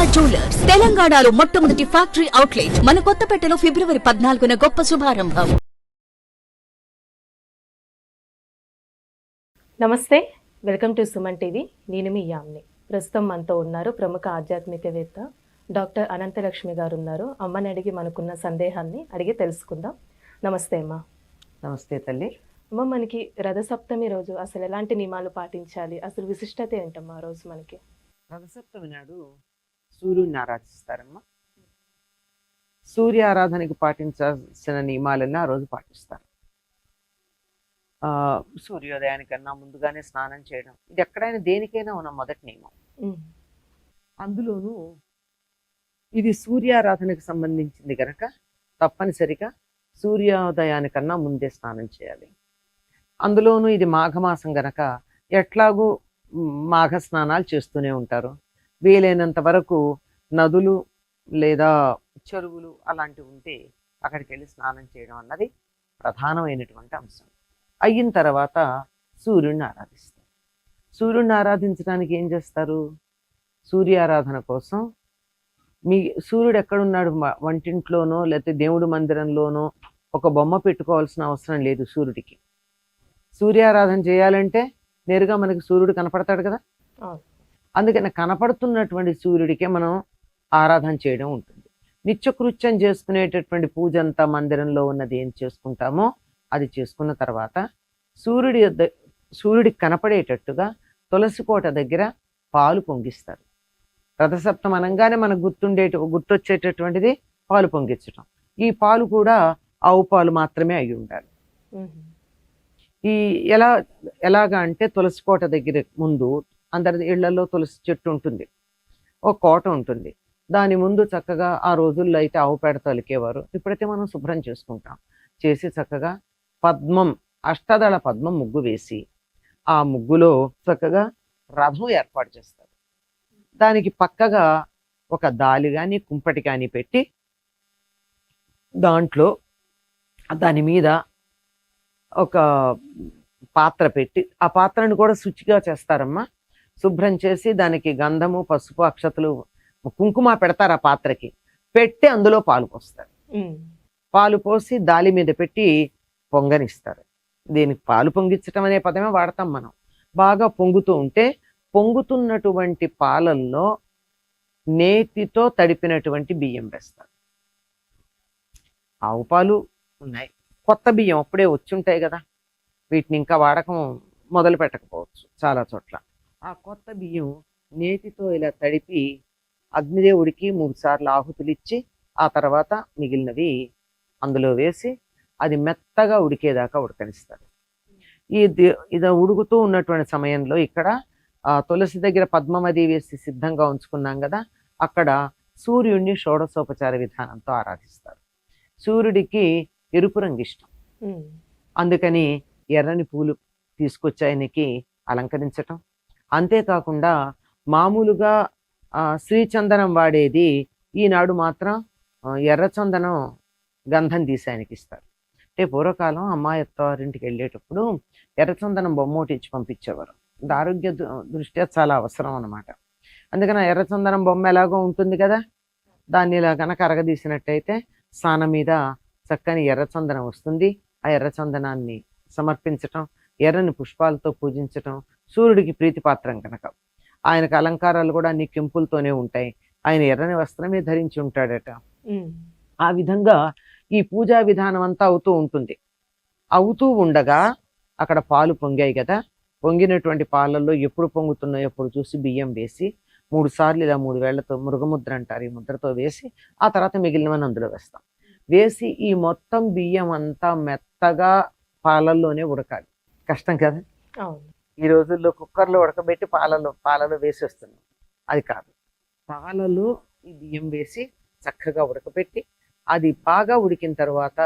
Sharada jewellers తెలంగాణలో మొట్టమొదటి factory outlet మన కొత్తపేటలో ఫిబ్రవరి పద్నాలుగున గొప్ప శుభారంభం. నమస్తే వెల్కమ్ టు సుమన్ టీవీ. నేను మీ యామ్ని. ప్రస్తుతం మనతో ఉన్నారు ప్రముఖ ఆధ్యాత్మికవేత్త డాక్టర్ అనంతలక్ష్మి గారు ఉన్నారు. అమ్మని అడిగి మనకున్న సందేహాన్ని అడిగి తెలుసుకుందాం. నమస్తే అమ్మ. నమస్తే తల్లి. అమ్మ మనకి రథసప్తమి రోజు అసలు ఎలాంటి నియమాలు పాటించాలి? అసలు విశిష్టత ఏంటమ్మా ఆ రోజు మనకి? రథసప్తమి నాడు సూర్యుడిని ఆరాధిస్తారమ్మా. సూర్య ఆరాధనకి పాటించాల్సిన నియమాలన్నీ ఆ రోజు పాటిస్తారు. ఆ సూర్యోదయానికన్నా ముందుగానే స్నానం చేయడం. ఇది ఎక్కడైనా దేనికైనా ఉన్న మొదటి నియమం. అందులోనూ ఇది సూర్యారాధనకు సంబంధించింది కనుక తప్పనిసరిగా సూర్యోదయానికన్నా ముందే స్నానం చేయాలి. అందులోనూ ఇది మాఘమాసం గనక ఎట్లాగూ మాఘ స్నానాలు చేస్తూనే ఉంటారు. వీలైనంత వరకు నదులు లేదా చెరువులు అలాంటివి ఉంటే అక్కడికి వెళ్ళి స్నానం చేయడం అన్నది ప్రధానమైనటువంటి అంశం. అయిన తర్వాత సూర్యుడిని ఆరాధిస్తారు. సూర్యుడిని ఆరాధించడానికి ఏం చేస్తారు? సూర్యారాధన కోసం మీ సూర్యుడు ఎక్కడున్నాడు? వంటింట్లోనో లేకపోతే దేవుడి మందిరంలోనో ఒక బొమ్మ పెట్టుకోవాల్సిన అవసరం లేదు సూర్యుడికి. సూర్యారాధన చేయాలంటే నేరుగా మనకి సూర్యుడు కనపడతాడు కదా? అందుకని కనపడుతున్నటువంటి సూర్యుడికే మనం ఆరాధన చేయడం ఉంటుంది. నిత్యకృత్యం చేసుకునేటటువంటి పూజ అంతా మందిరంలో ఉన్నది ఏం చేసుకుంటామో అది చేసుకున్న తర్వాత సూర్యుడి సూర్యుడికి కనపడేటట్టుగా తులసి కోట దగ్గర పాలు పొంగిస్తారు. రథసప్తం అనగానే మనకు గుర్తుండే గుర్తొచ్చేటటువంటిది పాలు పొంగించటం. ఈ పాలు కూడా ఆవు పాలు మాత్రమే అయి ఉండాలి. ఈ ఎలా ఎలాగా అంటే తులసి కోట దగ్గర ముందు అందరి ఇళ్ళలో తులసి చెట్టు ఉంటుంది. ఒక కోట ఉంటుంది. దాని ముందు చక్కగా ఆ రోజుల్లో అయితే ఆవు పేడ తలికేవారు. ఇప్పుడైతే మనం శుభ్రం చేసుకుంటాం. చేసి చక్కగా పద్మం అష్టదళ పద్మం ముగ్గు వేసి ఆ ముగ్గులో చక్కగా రథం ఏర్పాటు చేస్తారు. దానికి పక్కగా ఒక దాలి కానీ కుంపటి కానీ పెట్టి దాంట్లో దాని మీద ఒక పాత్ర పెట్టి ఆ పాత్రను కూడా శుచిగా చేస్తారమ్మా. శుభ్రం చేసి దానికి గంధము పసుపు అక్షతలు కుంకుమ పెడతారు ఆ పాత్రకి. పెట్టి అందులో పాలు పోస్తారు. పాలు పోసి దాలి మీద పెట్టి పొంగనిస్తారు. దీనికి పాలు పొంగించటం అనే పదమే వాడతాం మనం. బాగా పొంగుతూ ఉంటే పొంగుతున్నటువంటి పాలల్లో నేతితో తడిపినటువంటి బియ్యం వేస్తారు. ఆవు పాలు ఉన్నాయి. కొత్త బియ్యం అప్పుడే వచ్చి ఉంటాయి కదా. వీటిని ఇంకా వాడకం మొదలు పెట్టకపోవచ్చు చాలా చోట్ల. ఆ కొత్త బియ్యం నేతితో ఇలా తడిపి అగ్నిదేవుడికి మూడు సార్లు ఆహుతులు ఇచ్చి ఆ తర్వాత మిగిలినవి అందులో వేసి అది మెత్తగా ఉడికేదాకా ఉడకనిస్తారు. ఈ ఇది ఉడుకుతూ ఉన్నటువంటి సమయంలో ఇక్కడ తులసి దగ్గర పద్మమది వేసి సిద్ధంగా ఉంచుకున్నాం కదా అక్కడ సూర్యుడిని షోడశోపచార విధానంతో ఆరాధిస్తారు. సూర్యుడికి ఎరుపు రంగు ఇష్టం. అందుకని ఎర్రని పూలు తీసుకొచ్చి ఆయనకి అలంకరించటం అంతేకాకుండా మామూలుగా శ్రీచందనం వాడేది ఈనాడు మాత్రం ఎర్రచందనం గంధం తీసి ఆయనకి ఇస్తారు అంటే పూర్వకాలం అమ్మాయి అత్తవారింటికి వెళ్ళేటప్పుడు ఎర్రచందనం బొమ్మ ఒకటి ఇచ్చి పంపించేవారు. ఆరోగ్య దృ- దృష్ట్యా చాలా అవసరం అన్నమాట. అందుకని ఆ ఎర్రచందనం బొమ్మ ఎలాగో ఉంటుంది కదా దాన్ని ఇలా కనుక అరగదీసినట్టయితే స్నానం మీద చక్కని ఎర్రచందనం వస్తుంది. ఆ ఎర్రచందనాన్ని సమర్పించటం ఎర్రని పుష్పాలతో పూజించటం సూర్యుడికి ప్రీతిపాత్రం కనుక. ఆయనకు అలంకారాలు కూడా అన్ని కెంపులతోనే ఉంటాయి. ఆయన ఎర్రని వస్త్రమే ధరించి ఉంటాడట. ఆ విధంగా ఈ పూజా విధానం అంతా అవుతూ ఉంటుంది. అవుతూ ఉండగా అక్కడ పాలు పొంగాయి కదా. పొంగినటువంటి పాలల్లో ఎప్పుడు పొంగుతున్నాయో ఎప్పుడు చూసి బియ్యం వేసి మూడు సార్లు ఇలా మూడు వేళ్ళతో మృగముద్ర అంటారు ఈ ముద్రతో వేసి ఆ తర్వాత మిగిలినవని అందులో వేస్తాం. వేసి ఈ మొత్తం బియ్యం అంతా మెత్తగా పాలల్లోనే ఉడకాలి. కష్టం కదా? అవును. ఈ రోజుల్లో కుక్కర్లో ఉడకబెట్టి పాలలో పాలలో వేసేస్తున్నాం. అది కాదు. పాలలో ఈ బియ్యం వేసి చక్కగా ఉడకబెట్టి అది బాగా ఉడికిన తర్వాత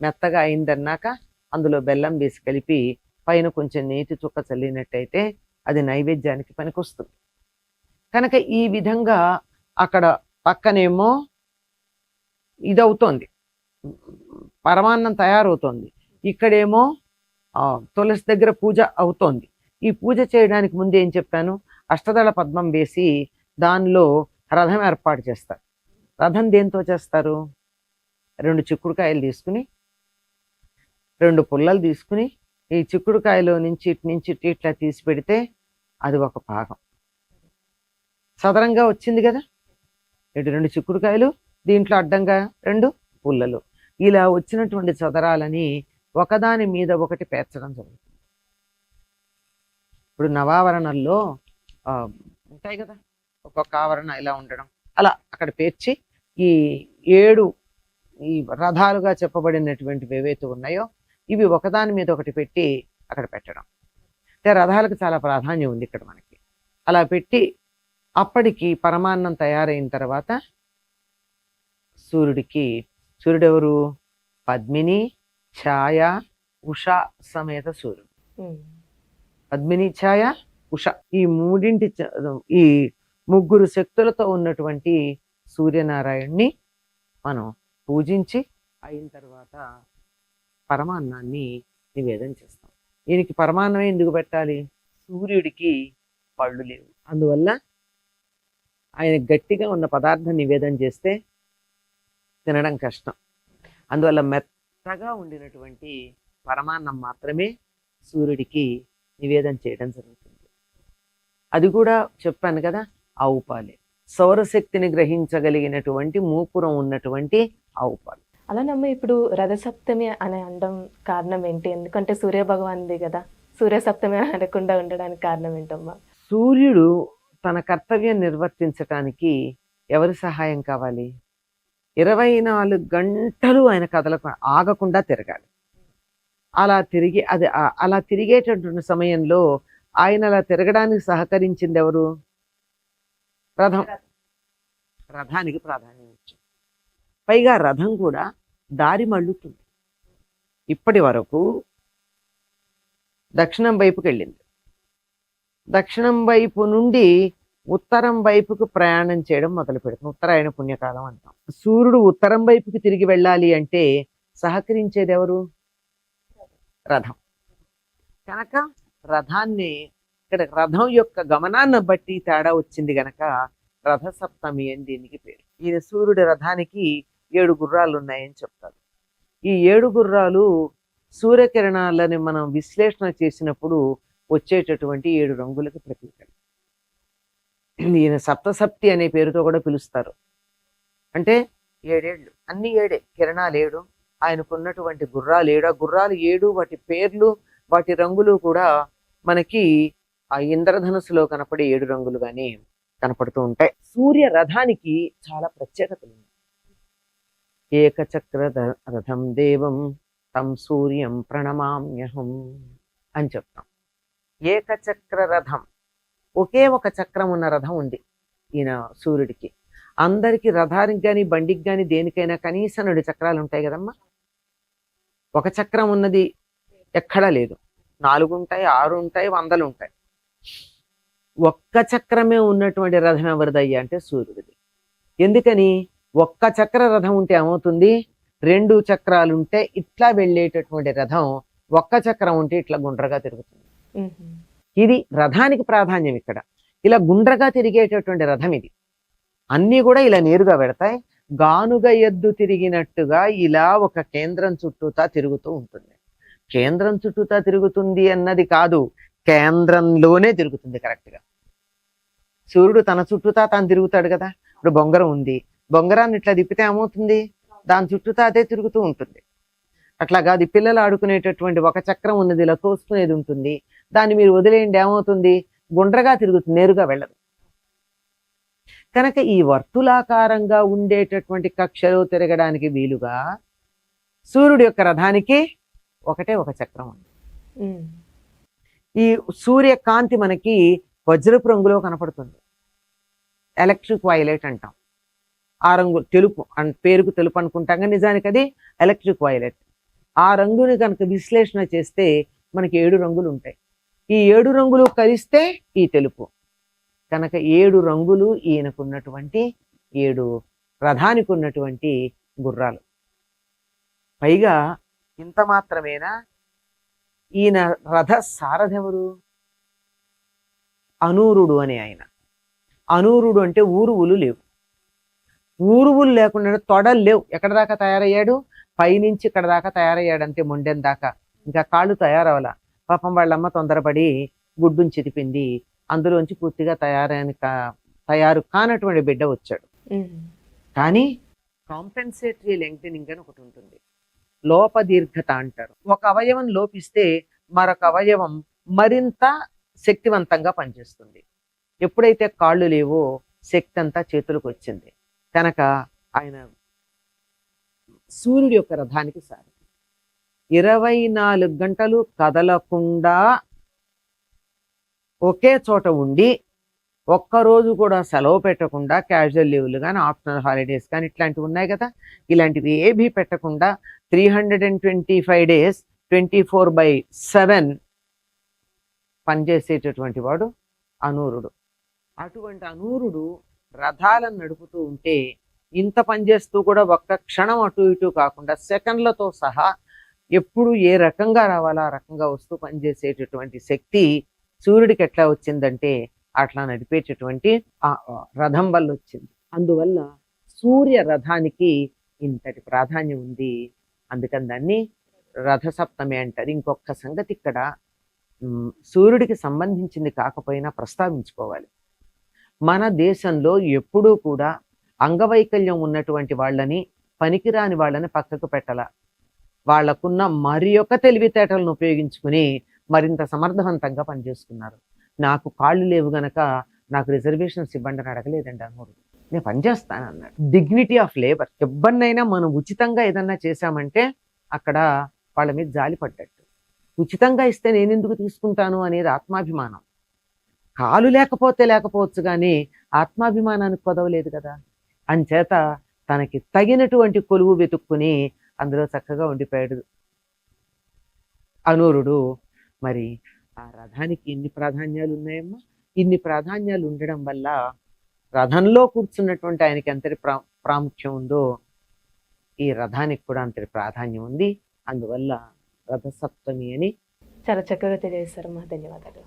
మెత్తగా అయిందన్నాక అందులో బెల్లం వేసి కలిపి పైన కొంచెం నేతి చుక్క చల్లినట్టయితే అది నైవేద్యానికి పనికొస్తుంది. కనుక ఈ విధంగా అక్కడ పక్కనేమో ఇదవుతోంది. పరమాన్నం తయారవుతోంది. ఇక్కడేమో తులసి దగ్గర పూజ అవుతోంది. ఈ పూజ చేయడానికి ముందు ఏం చెప్పాను? అష్టదళ పద్మం వేసి దానిలో రథం ఏర్పాటు చేస్తారు. రథం దేంతో చేస్తారు? రెండు చిక్కుడుకాయలు తీసుకుని రెండు పుల్లలు తీసుకుని ఈ చిక్కుడుకాయలో నుంచి ఇటు నుంచి ఇటు ఇట్లా తీసి పెడితే అది ఒక భాగం సదరంగా వచ్చింది కదా? ఇటు రెండు చిక్కుడుకాయలు దీంట్లో అడ్డంగా రెండు పుల్లలు. ఇలా వచ్చినటువంటి చదరాలని ఒకదాని మీద ఒకటి పేర్చడం జరుగుతుంది. ఇప్పుడు నవావరణల్లో ఉంటాయి కదా ఒక్కొక్క ఆవరణ ఇలా ఉండడం. అలా అక్కడ పేర్చి ఈ ఏడు ఈ రథాలుగా చెప్పబడినటువంటివి ఏవైతే ఉన్నాయో ఇవి ఒకదాని మీద ఒకటి పెట్టి అక్కడ పెట్టడం. అంటే రథాలకు చాలా ప్రాధాన్యం ఉంది ఇక్కడ మనకి. అలా పెట్టి అప్పటికి పరమాన్నం తయారైన తర్వాత సూర్యుడికి సూర్యుడెవరు? పద్మిని ఛాయ ఉష సమేత సూర్యుడు. పద్మిని ఛాయ ఉష. ఈ మూడింటి చ- ఈ ముగ్గురు శక్తులతో ఉన్నటువంటి సూర్యనారాయణ్ణి మనం పూజించి అయిన తర్వాత పరమాన్నాన్ని నివేదన చేస్తాం. ఈయనకి పరమాన్నం ఎందుకు పెట్టాలి? సూర్యుడికి పళ్ళు లేవు. అందువల్ల ఆయన గట్టిగా ఉన్న పదార్థం నివేదన చేస్తే తినడం కష్టం. అందువల్ల మెత్తగా ఉండినటువంటి పరమాన్నం మాత్రమే సూర్యుడికి నివేదన చేయడం జరుగుతుంది. అది కూడా చెప్పాను కదా ఆవు పాలే. సౌరశక్తిని గ్రహించగలిగినటువంటి మూపురం ఉన్నటువంటి ఆవు పాలు. అలానమ్మ ఇప్పుడు రథసప్తమి అనే అనడం కారణం ఏంటి? ఎందుకంటే సూర్య భగవాన్ది కదా సూర్య సప్తమి అనకుండా ఉండడానికి కారణం ఏంటమ్మా? సూర్యుడు తన కర్తవ్యం నిర్వర్తించటానికి ఎవరి సహాయం కావాలి? ఇరవై నాలుగు గంటలు ఆయన కదలకు ఆగకుండా తిరగాలి. అలా తిరిగి అది అలా తిరిగేటటువంటి సమయంలో ఆయన అలా తిరగడానికి సహకరించింది ఎవరు? రథం. రథానికి ప్రాధాన్యం ఇచ్చింది పైగా రథం కూడా దారి మళ్ళుతుంది. ఇప్పటి వరకు దక్షిణం వైపుకి వెళ్ళింది. దక్షిణం వైపు నుండి ఉత్తరం వైపుకు ప్రయాణం చేయడం మొదలు పెడుతుంది. ఉత్తరాయణ పుణ్యకాలం అంటాం. సూర్యుడు ఉత్తరం వైపుకి తిరిగి వెళ్ళాలి అంటే సహకరించేది ఎవరు? రథం. కనుక రథాన్ని ఇక్కడ రథం యొక్క గమనాన్ని బట్టి తేడా వచ్చింది గనక రథ సప్తమి అని దీనికి పేరు. ఈయన సూర్యుడి రథానికి ఏడు గుర్రాలు ఉన్నాయని చెప్తారు. ఈ ఏడు గుర్రాలు సూర్యకిరణాలని మనం విశ్లేషణ చేసినప్పుడు వచ్చేటటువంటి ఏడు రంగులకు ప్రతీకలు. ఈయన సప్తసప్తి అనే పేరుతో కూడా పిలుస్తారు. అంటే ఏడేళ్ళు అన్ని ఏడే కిరణాలు ఏడు ఆయనకున్నటువంటి గుర్రాలు ఏడు. ఆ గుర్రాలు ఏడు వాటి పేర్లు వాటి రంగులు కూడా మనకి ఆ ఇంద్రధనుసులో కనపడే ఏడు రంగులుగానే కనపడుతూ ఉంటాయి. సూర్య రథానికి చాలా ప్రత్యేకతలు ఉన్నాయి. ఏకచక్ర రథం దేవం తం సూర్యం ప్రణమామ్యహం అని చెప్తాం. ఏకచక్ర రథం. ఒకే ఒక చక్రం ఉన్న రథం ఉంది ఈయన సూర్యుడికి. అందరికి రథానికి కానీ బండికి కానీ దేనికైనా కనీసం రెండు చక్రాలు ఉంటాయి కదమ్మా. ఒక చక్రం ఉన్నది ఎక్కడా లేదు. నాలుగు ఉంటాయి ఆరు ఉంటాయి వందలు ఉంటాయి ఒక్క చక్రమే ఉన్నటువంటి రథం ఎవరిదయ్యా అంటే సూర్యుడిది. ఎందుకని? ఒక్క చక్ర రథం ఉంటే ఏమవుతుంది? రెండు చక్రాలు ఉంటే ఇట్లా వెళ్ళేటటువంటి రథం ఒక్క చక్రం ఉంటే ఇట్లా గుండ్రగా తిరుగుతుంది. ఇది రథానికి ప్రాధాన్యం ఇక్కడ. ఇలా గుండ్రగా తిరిగేటటువంటి రథం ఇది. అన్నీ కూడా ఇలా నేరుగా పెడతాయి. గానుగ ఎద్దు తిరిగినట్టుగా ఇలా ఒక కేంద్రం చుట్టూతా తిరుగుతూ ఉంటుంది. కేంద్రం చుట్టూతా తిరుగుతుంది అన్నది కాదు కేంద్రంలోనే తిరుగుతుంది కరెక్ట్గా. సూర్యుడు తన చుట్టూతా తాను తిరుగుతాడు కదా ఇప్పుడు బొంగరం ఉంది. బొంగరాన్ని ఇట్లా తిప్పితే ఏమవుతుంది? దాని చుట్టూతా అదే తిరుగుతూ ఉంటుంది. అట్లా కాదు పిల్లలు ఆడుకునేటటువంటి ఒక చక్రం ఉన్నది ఇలా తోసుకునేది ఉంటుంది. దాన్ని మీరు వదిలేయండి ఏమవుతుంది? గుండ్రగా తిరుగుతుంది నేరుగా వెళ్ళదు. కనుక ఈ వర్తులాకారంగా ఉండేటటువంటి కక్షలో తిరగడానికి వీలుగా సూర్యుడి యొక్క రథానికి ఒకటే ఒక చక్రం ఉంది. ఈ సూర్య కాంతి మనకి వజ్రపు రంగులో కనపడుతుంది. ఎలక్ట్రిక్ వైలెట్ అంటాం. ఆ రంగు తెలుపు అన్ పేరుకు తెలుపు అనుకుంటాం కానీ నిజానికి అది ఎలక్ట్రిక్ వైలెట్. ఆ రంగుని కనుక విశ్లేషణ చేస్తే మనకి ఏడు రంగులు ఉంటాయి. ఈ ఏడు రంగులు కలిస్తే ఈ తెలుపు. కనుక ఏడు రంగులు ఈయనకున్నటువంటి ఏడు రథానికి ఉన్నటువంటి గుర్రాలు. పైగా ఇంత మాత్రమేనా? ఈయన రథ సారథెవరు అనూరుడు అనే ఆయన. అనూరుడు అంటే ఊరువులు లేవు. ఊరువులు లేకుండా తొడలు లేవు. ఎక్కడ దాకా తయారయ్యాడు? పైనుంచి ఇక్కడ దాకా తయారయ్యాడు అంతే మొండెం దాకా. ఇంకా కాళ్ళు తయారవల పాపం వాళ్ళమ్మ తొందరపడి గుడ్డుని చితిపింది అందులోంచి పూర్తిగా తయారైన కా- తయారు కానటువంటి బిడ్డ వచ్చాడు. కానీ కాంపెన్సేటరీ లెంగ్థనింగ్ అని ఒకటి ఉంటుంది. లోపదీర్ఘత అంటారు. ఒక అవయవం లోపిస్తే మరొక అవయవం మరింత శక్తివంతంగా పనిచేస్తుంది. ఎప్పుడైతే కాళ్ళు లేవో శక్తి అంతా చేతులకు వచ్చింది. కనుక ఆయన సూర్యుడి యొక్క రథానికి సారి ఇరవై నాలుగు గంటలు కదలకుండా ఒకే చోట ఉండి ఒక్కరోజు కూడా సెలవు పెట్టకుండా క్యాజువల్ లీవ్లు కానీ ఆప్షనల్ హాలిడేస్ కానీ ఇట్లాంటివి ఉన్నాయి కదా? ఇలాంటివి ఏవి పెట్టకుండా three hundred and twenty five days twenty four by seven పనిచేసేటటువంటి వాడు అనూరుడు. అటువంటి అనూరుడు రథాలను నడుపుతూ ఉంటే ఇంత పనిచేస్తూ కూడా ఒక్క క్షణం అటు ఇటు కాకుండా సెకండ్లతో సహా ఎప్పుడు ఏ రకంగా రావాలో ఆ రకంగా వస్తూ పనిచేసేటటువంటి శక్తి సూర్యుడికి ఎట్లా వచ్చిందంటే అట్లా నడిపేటటువంటి ఆ రథం వల్ల వచ్చింది. అందువల్ల సూర్య రథానికి ఇంతటి ప్రాధాన్యం ఉంది. అందుకని దాన్ని రథసప్తమి అంటారు. ఇంకొక సంగతి ఇక్కడ సూర్యుడికి సంబంధించింది కాకపోయినా ప్రస్తావించుకోవాలి. మన దేశంలో ఎప్పుడూ కూడా అంగవైకల్యం ఉన్నటువంటి వాళ్ళని పనికిరాని వాళ్ళని పక్కకు పెట్టాల. వాళ్ళకున్న మరి యొక్క తెలివితేటలను ఉపయోగించుకుని మరింత సమర్థవంతంగా పనిచేస్తున్నారు. నాకు కాళ్ళు లేవు గనక నాకు రిజర్వేషన్స్ ఇవ్వండి అని అడగలేదండి అనూరు నేను పనిచేస్తాను అన్నాడు డిగ్నిటీ ఆఫ్ లేబర్ ఎవ్వరినైనా మనం ఉచితంగా ఏదన్నా చేశామంటే అక్కడ వాళ్ళ మీద జాలి పడ్డట్టు. ఉచితంగా ఇస్తే నేను ఎందుకు తీసుకుంటాను అనేది ఆత్మాభిమానం. కాలు లేకపోతే లేకపోవచ్చు కానీ ఆత్మాభిమానానికి కొదవలేదు కదా. అంచేత తనకి తగినటువంటి కొలువు వెతుక్కుని అందులో చక్కగా ఉండిపోయాడు. అనూరుడు మరి ఆ రథానికి ఇన్ని ప్రాధాన్యాలు ఉన్నాయమ్మా ఇన్ని ప్రాధాన్యాలు ఉండడం వల్ల రథంలో కూర్చున్నటువంటి ఆయనకి ఎంతటి ప్రా ప్రాముఖ్యం ఉందో ఈ రథానికి కూడా అంతటి ప్రాధాన్యం ఉంది. అందువల్ల రథసప్తమి అని చాలా చక్కగా తెలియజేశారమ్మా ధన్యవాదాలు.